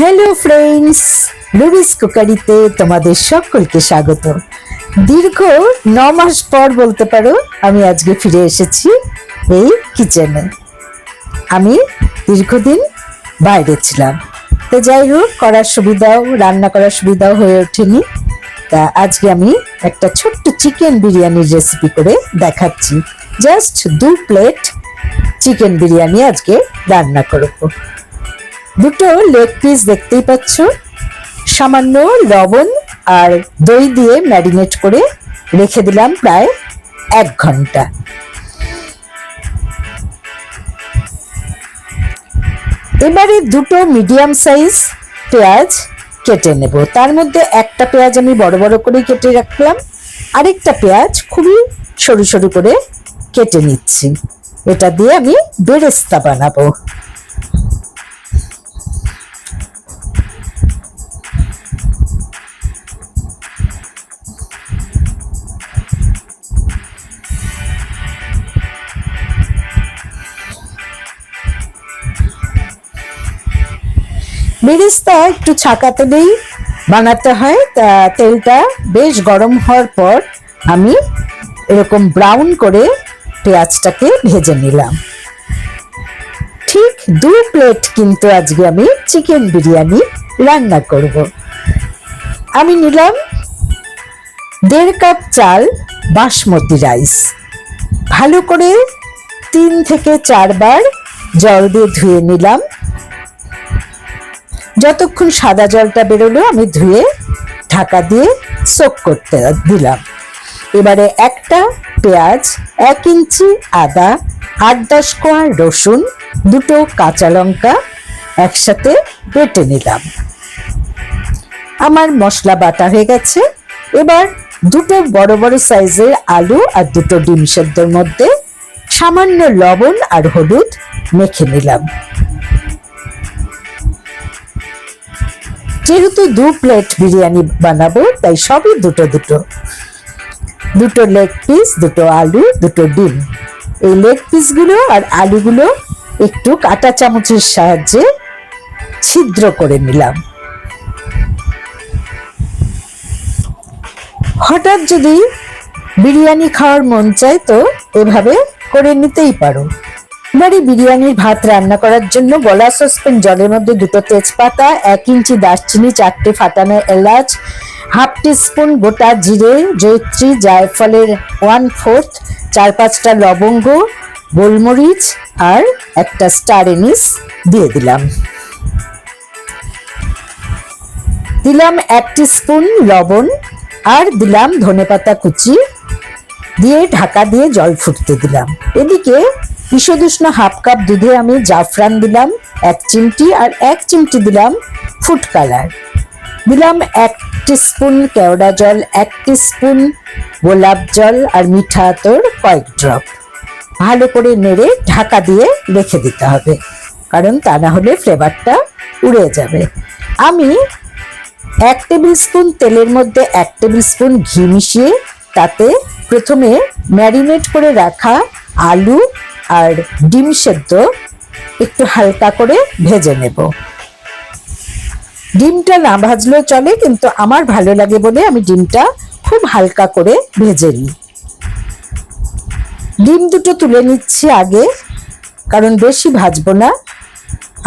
Hello friends লুবিস কুকারিতে তোমাদের সকলকে স্বাগত। দীর্ঘ ন মাস পর বলতে পারো, আমি আজকে ফিরে এসেছি এই কিচেনে আমি দীর্ঘদিন বাইরে ছিলাম। তো যাই হোক, করার সুবিধাও, রান্না করার সুবিধাও হয়ে ওঠেনি। তা আজকে আমি একটা ছোট্ট চিকেন বিরিয়ানির রেসিপি করে দেখাচ্ছি। জাস্ট দু প্লেট চিকেন বিরিয়ানি আজকে রান্না করব। দুটো লেগ পিস দেখতেই পাচ্ছ। সামান্য লবণ আর দই দিয়ে ম্যারিনেট করে রেখে দিলাম প্রায় এক ঘণ্টা। এবারে দুটো মিডিয়াম সাইজ পেঁয়াজ কেটে নেব। তার মধ্যে একটা পেঁয়াজ আমি বড় বড় করে কেটে রাখলাম। আরেকটা পেঁয়াজ খুবই সরু সরু করে কেটে নিচ্ছি। এটা দিয়ে আমি বেরেস্তা বানাবো। বেরেস্তা একটু ছাকা তেলেই বানাতে হয়, তা তেলটা বেশ গরম হওয়ার পর আমি এরকম ব্রাউন করে পেঁয়াজটাকে ভেজে নিলাম। ঠিক দু প্লেট কিন্তু আজকে আমি চিকেন বিরিয়ানি রান্না করব। আমি নিলাম দেড় কাপ চাল বাসমতি রাইস। ভালো করে তিন থেকে চারবার জল দিয়ে ধুয়ে নিলাম। যতক্ষণ সাদা জলটা বেরোলো, আমি ধুয়ে ঢাকা দিয়ে সোক করতে দিলাম। এবারে একটা পেঁয়াজ, এক ইঞ্চি আদা, আট দশ কোয়া রসুন, দুটো কাঁচা লঙ্কা একসাথে বেটে নিলাম। আমার মশলা বাটা হয়ে গেছে। এবার দুটো বড় বড় সাইজের আলু আর দুটো ডিম সেদ্ধর মধ্যে সামান্য লবণ আর হলুদ মেখে নিলাম। যেহেতু দু প্লেট বিরিয়ানি বানাবো, তাই সবই দুটো দুটো। দুটো লেগ পিস দুটো আলু, দুটো ডিম। এই লেগ পিসগুলো আর আলুগুলো একটু কাঁটা চামচের সাহায্যে ছিদ্র করে নিলাম। হঠাৎ যদি বিরিয়ানি খাওয়ার মন চায় তো এভাবে করে নিতেই পারো। এবারে বিরিয়ানির ভাত রান্না করার জন্য গলা সসপেন জলের মধ্যে দুটো তেজপাতা, এক ইঞ্চি দারচিনি, চারটে ফাটানো এলাচ, হাফ টিস্পুন গোটা জিরে জৈত্রী জায়ফলের ওয়ান ফোর্থ, চার পাঁচটা লবঙ্গ, গোলমরিচ আর একটা স্টার এনিস দিয়ে দিলাম। দিলাম এক স্পুন লবণ আর দিলাম ধনেপাতা কুচি দিয়ে ঢাকা দিয়ে জল ফুটতে দিলাম। এদিকে বিষদুষ্ণ হাফ কাপ দুধে আমি জাফরান দিলাম, এক চিমটি আর এক চিমটি দিলাম ফুড কালার। দিলাম এক স্পুন কেওড়া জল, এক স্পুন গোলাপ জল আর মিঠা আতর কয়েক ড্রপ। ভালো করে নেড়ে ঢাকা দিয়ে রেখে দিতে হবে, কারণ তা না হলে ফ্লেভারটা উড়ে যাবে। আমি এক টেবিল স্পুন তেলের মধ্যে এক টেবিল স্পুন ঘি মিশিয়ে তাতে প্রথমে ম্যারিনেট করে রাখা আলু আর ডিম সেদ্ধ একটু হালকা করে ভেজে নেব। ডিমটা না ভাজলেও চলে, কিন্তু আমার ভালো লাগে বলে আমি ডিমটা খুব হালকা করে ভেজে নিই। ডিম দুটো তুলে নিচ্ছি আগে, কারণ বেশি ভাজবো না।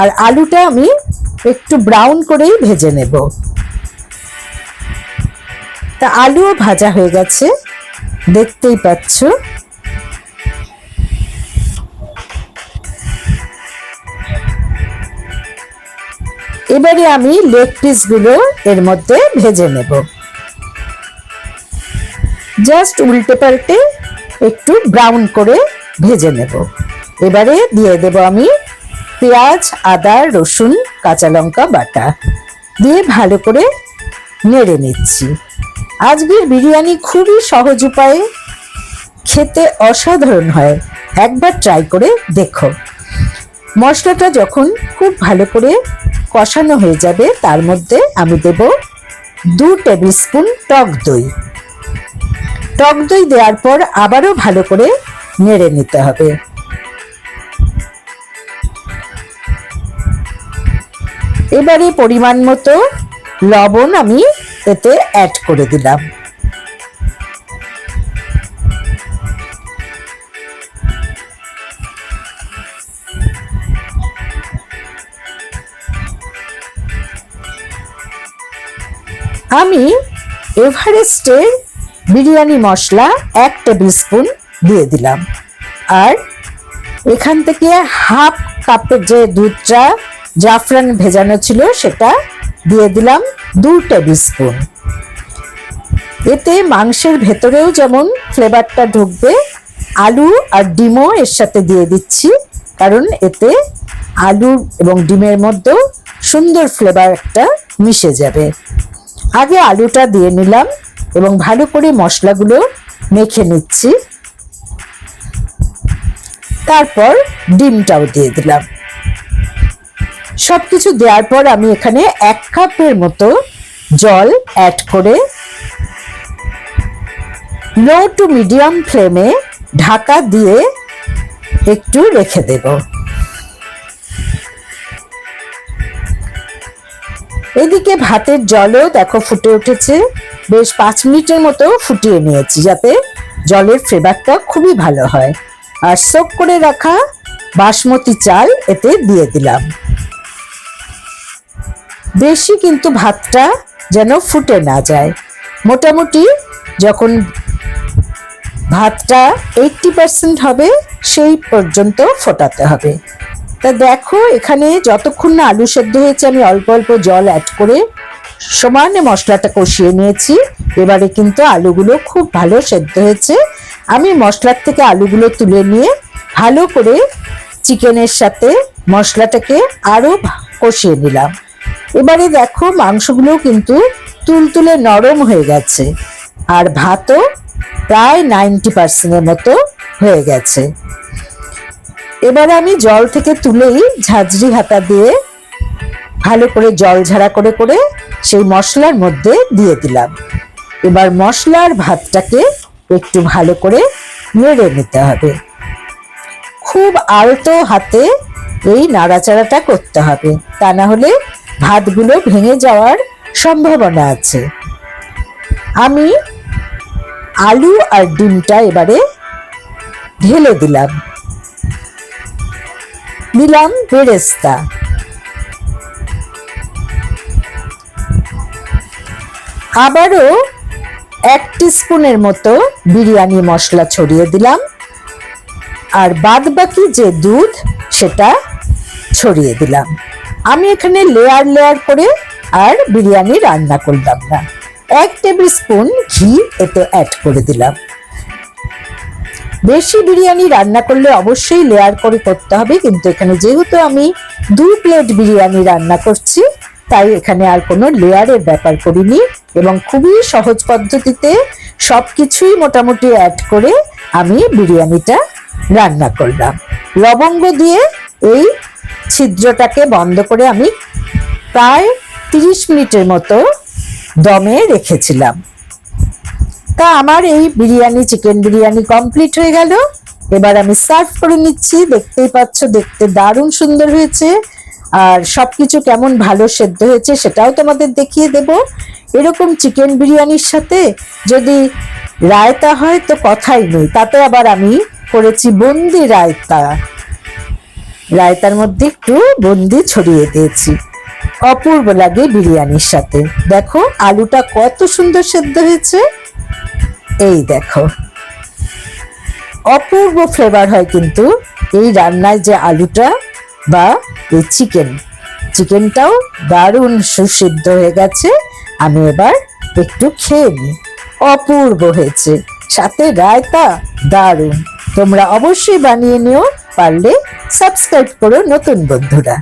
আর আলুটা আমি একটু ব্রাউন করেই ভেজে নেব। তা আলুও ভাজা হয়ে গেছে, দেখতেই পাচ্ছ। এবারে আমি লেগ পিসগুলো এর মধ্যে ভেজে নেব। জাস্ট উল্টে পাল্টে একটু ব্রাউন করে ভেজে নেব। এবারে দিয়ে দেব আমি পেঁয়াজ, আদা, রসুন, কাঁচা লঙ্কা, বাটা। দিয়ে ভালো করে নেড়ে নিচ্ছি। আজকের বিরিয়ানি খুবই সহজ উপায়ে খেতে অসাধারণ হয়। একবার ট্রাই করে দেখো। মশলাটা যখন খুব ভালো করে কষানো হয়ে যাবে, তার মধ্যে আমি দেব দু টেবিল স্পুন টক দই। টক দই দেওয়ার পর আবারও ভালো করে নেড়ে নিতে হবে। এবারে পরিমাণ মতো লবণ আমি এতে অ্যাড করে দিলাম। আমি এভারেস্টের বিরিয়ানি মশলা এক টেবিল স্পুন দিয়ে দিলাম। আর এখান থেকে হাফ কাপের যে দুধটা জাফরান ভেজানো ছিল সেটা দিয়ে দিলাম দু টেবিল স্পুন এতে মাংসের ভেতরেও যেমন ফ্লেভারটা ঢুকবে, আলু আর ডিমও এর সাথে দিয়ে দিচ্ছি, কারণ এতে আলু এবং ডিমের মধ্যেও সুন্দর ফ্লেভার একটা মিশে যাবে। আগে আলুটা দিয়ে নিলাম এবং ভালো করে মশলাগুলো মেখে নিচ্ছি। তারপর ডিমটাও দিয়ে দিলাম। সব কিছু দেওয়ার পর আমি এখানে এক কাপের মতো জল অ্যাড করে লো টু মিডিয়াম ফ্লেমে ঢাকা দিয়ে একটু রেখে দেব। এদিকে ভাতের জলও দেখো ফুটে উঠেছে। বেশ পাঁচ মিনিটের মতো ফুটিয়ে নিয়েছি যাতে জলের ফ্লেভারটা খুবই ভালো হয়। আর সোক করে রাখা বাসমতি চাল এতে দিয়ে দিলাম। বেশি কিন্তু ভাতটা যেন ফুটে না যায়। মোটামুটি যখন ভাতটা এইটটি পার্সেন্ট হবে, সেই পর্যন্ত ফোটাতে হবে। তা দেখো, এখানে যতক্ষণ না আলু সেদ্ধ হয়েছে, আমি অল্প অল্প জল অ্যাড করে সমানে মশলাটা কষিয়ে নিয়েছি। এবারে কিন্তু আলুগুলো খুব ভালো সেদ্ধ হয়েছে। আমি মশলার থেকে আলুগুলো তুলে নিয়ে ভালো করে চিকেনের সাথে মশলাটাকে আরও কষিয়ে নিলাম। এবারে দেখো মাংসগুলো কিন্তু তুলতুলে নরম হয়ে গেছে আর ভাতও প্রায় নাইনটি পার্সেন্টের মতো হয়ে গেছে। এবার আমি জল থেকে তুলেই ঝাঁঝরি হাতা দিয়ে ভালো করে জল ঝাড়া করে করে সেই মশলার মধ্যে দিয়ে দিলাম। এবার মশলার ভাতটাকে একটু ভালো করে নেড়ে নিতে হবে। খুব আলতো হাতে এই নাড়াচাড়াটা করতে হবে। তা না হলে ভাতগুলো ভেঙে যাওয়ার সম্ভাবনা আছে। আমি আলু আর ডিমটা এবারে ঢেলে দিলাম। দিলাম বেরেস্তা আবারও এক স্পুনের মতো বিরিয়ানি মশলা ছড়িয়ে দিলাম। আর বাদ বাকি যে দুধ, সেটা ছড়িয়ে দিলাম। আমি এখানে লেয়ার লেয়ার করে আর বিরিয়ানি রান্না করলাম না। এক টেবিল স্পুন ঘি এতে অ্যাড করে দিলাম। বেশি বিরিয়ানি রান্না করলে অবশ্যই লেয়ার করে করতে হবে, কিন্তু এখানে যেহেতু আমি দু প্লেট বিরিয়ানি রান্না করছি, তাই এখানে আর কোনো লেয়ারের ব্যাপার করিনি এবং খুবই সহজ পদ্ধতিতে সব কিছুই মোটামুটি অ্যাড করে আমি বিরিয়ানিটা রান্না করলাম। লবঙ্গ দিয়ে এই ছিদ্রটাকে বন্ধ করে আমি প্রায় তিরিশ মিনিটের মতো দমে রেখেছিলাম। তা আমার এই বিরিয়ানি চিকেন বিরিয়ানি কমপ্লিট হয়ে গেল। এবার আমি সার্ভ করে নিচ্ছি। দেখতেই পাচ্ছ, দেখতে দারুণ সুন্দর হয়েছে। আর সবকিছু কেমন ভালো সেদ্ধ হয়েছে সেটাও তোমাদের দেখিয়ে দেব। এরকম চিকেন বিরিয়ানির সাথে যদি রায়তা হয় তো কথাই নেই। তাতে আবার আমি করেছি বন্দি রায়তা। রায়তার মধ্যে একটু বন্দি ছড়িয়ে দিয়েছি। অপূর্ব লাগে বিরিয়ানির সাথে। দেখো, আলুটা কত সুন্দর সেদ্ধ হয়েছে। এই দেখো। অপূর্ব ফ্লেভার হয় কিন্তু এই রান্নায় যে আলুটা বা এই চিকেন চিকেনটাও দারুণ সুসিদ্ধ হয়ে গেছে। আমি এবার একটু খেয়ে নিই। অপূর্ব হয়েছে। সাথে রায়তা, দারুণ। তোমরা অবশ্যই বানিয়ে নিও, পারলে সাবস্ক্রাইব করো নতুন বন্ধুরা।